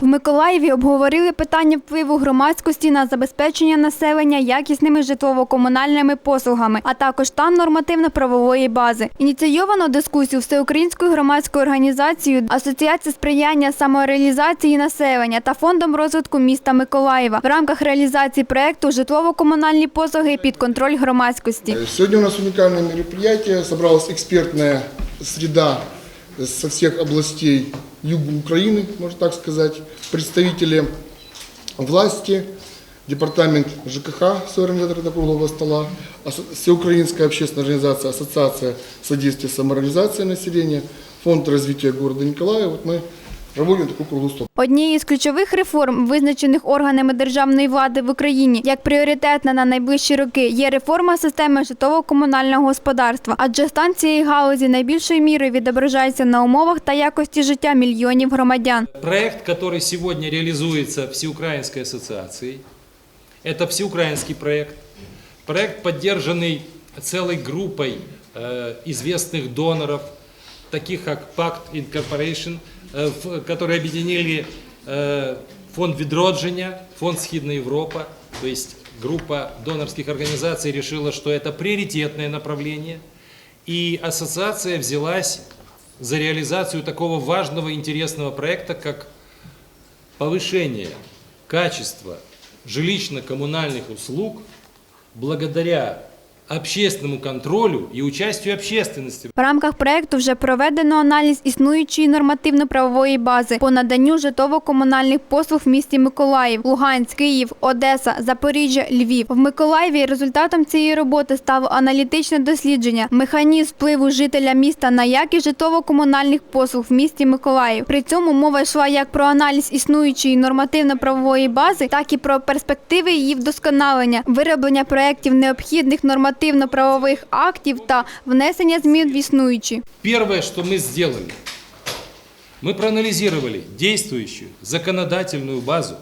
В Миколаєві обговорили питання впливу громадськості на забезпечення населення якісними житлово-комунальними послугами, а також стан нормативно-правової бази. Ініційовано дискусію всеукраїнською громадською організацією Асоціація сприяння самореалізації населення та фондом розвитку міста Миколаєва в рамках реалізації проекту житлово-комунальні послуги під контроль громадськості. Сегодня у нас уникальное мероприятие. Собралась экспертная среда со всех областей юга Украины, можно так сказать. Представители власти, департамент ЖКХ с организаторами круглого стола, Всеукраинская общественная организация, Ассоциация содействия самоорганизации населения, Фонд развития города Николая. Вот мы проводим такой круглый стол. Однією з ключових реформ, визначених органами державної влади в Україні як пріоритетна на найближчі роки, є реформа системи житлово-комунального господарства, адже стан цієї галузі найбільшою мірою відображається на умовах та якості життя мільйонів громадян. Проект, который сегодня реализуется Всеукраинской ассоциацией, это всеукраинский проект. Проект, поддержанный целой группой э, известных доноров, Таких как Pact Incorporation, э, которые объединили э, фонд Відродження, фонд Східна Европа, то есть группа донорских организаций решила, что это приоритетное направление, и ассоциация взялась за реализацию такого важного интересного проекта, как повышение качества жилищно-коммунальных услуг благодаря общественному контролю и участию общественности. В рамках проекту вже проведено аналіз існуючої нормативно-правової бази по наданню житлово-комунальних послуг в місті Миколаїв, Луганськ, Київ, Одеса, Запоріжжя, Львів. В Миколаєві результатом цієї роботи стало аналітичне дослідження механізм впливу жителя міста на якість житлово-комунальних послуг в місті Миколаїв. При цьому мова йшла як про аналіз існуючої нормативно-правової бази, так і про перспективи її вдосконалення, вироблення проєктів необхідних нормативно-правових актів та внесення змін в існуючі. Первое, что мы сделали, мы проанализировали действующую законодательную базу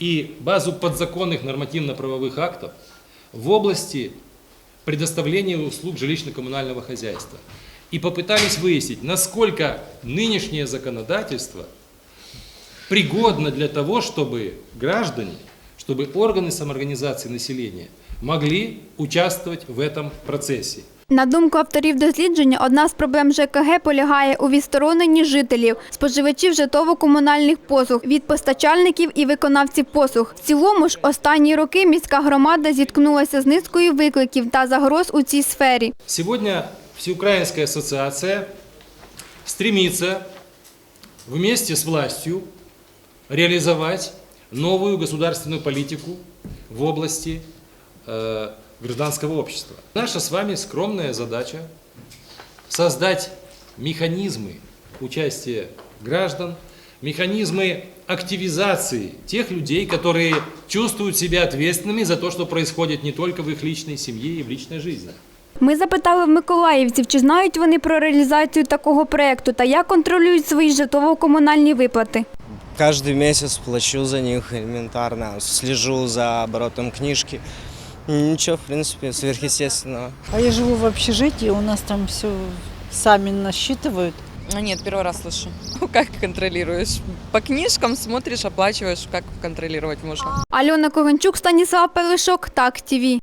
и базу подзаконных нормативно-правовых актов в области предоставления услуг жилищно-коммунального хозяйства. И попытались выяснить, насколько нынешнее законодательство пригодно для того, чтобы граждане, чтобы органы самоорганизации населения могли участвовать в этом процессе. На думку авторів дослідження, одна з проблем ЖКГ полягає у відстороненні жителів, споживачів житлово-комунальних послуг від постачальників і виконавців послуг. В цілому ж останні роки міська громада зіткнулася з низкою викликів та загроз у цій сфері. Сегодня Всеукраинская ассоциация стремится вместе с властью реализовать новую государственную политику в области э, гражданского общества. Наша с вами скромная задача создать механизмы участия граждан, механизмы активизации тех людей, которые чувствуют себя ответственными за то, что происходит не только в их личной семье и в личной жизни. Ми запитали в миколаївців, чи знають вони про реалізацію такого проєкту та як контролюють свої житлово-комунальні виплати. Каждый месяц плачу за них элементарно, слежу за оборотом книжки. Ничего, в принципе, сверхъестественного. А я живу в общежитии, у нас там все сами насчитывают. А, Нет, первый раз слышу. Как контролируешь? По книжкам смотришь, оплачиваешь, как контролировать можно? Альона Коганчук, Станіслав Пелешок, Так ТІВІ.